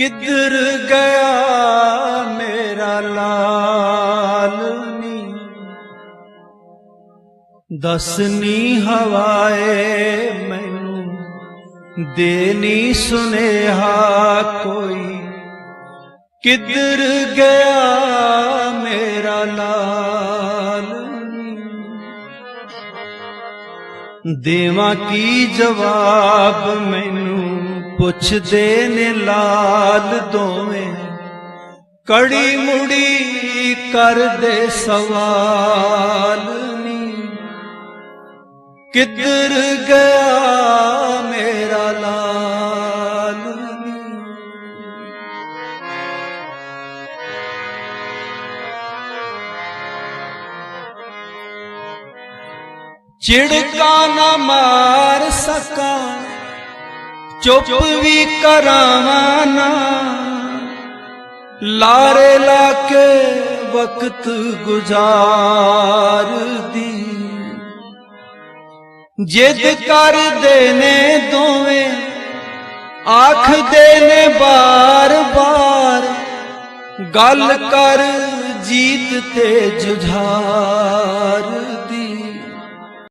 ਕਿੱਧਰ ਗਿਆ ਮੇਰਾ ਲਾਲ ਨੀ ਦਸਨੀ ਹਵਾਏ ਮੈਨੂੰ ਦੇਨੀ ਸੁਨੇਹਾ ਕੋਈ ਕਿੱਧਰ ਗਿਆ ਮੇਰਾ ਲਾਲ ਨੀ ਦੇਵਾਂ ਕੀ ਜਵਾਬ ਮੈਨੂੰ ਪੁੱਛਦੇ ਨੇ ਲਾਲ ਦੋਵੇਂ, ਕੜੀ ਮੁੜੀ ਕਰਦੇ ਸਵਾਲ ਨੀ। ਕਿੱਧਰ ਗਿਆ ਮੇਰਾ ਲਾਲ ਨੀ। ਚਿੜਕਾ ਨਾ ਮਾਰ ਸਕਾਂ। ਚੁੱਪ ਵੀ ਕਰਾਵਾਂ ਨਾ। ਲਾਰੇ ਲਾ ਕੇ ਵਕਤ ਗੁਜ਼ਾਰਦੀ। ਜਿੱਦ ਕਰਦੇ ਨੇ ਦੋਵੇਂ, ਆਖਦੇ ਨੇ ਬਾਰ-ਬਾਰ, ਗੱਲ ਕਰ ਜੀਤ ਤੇ ਜੁਝਾਰ।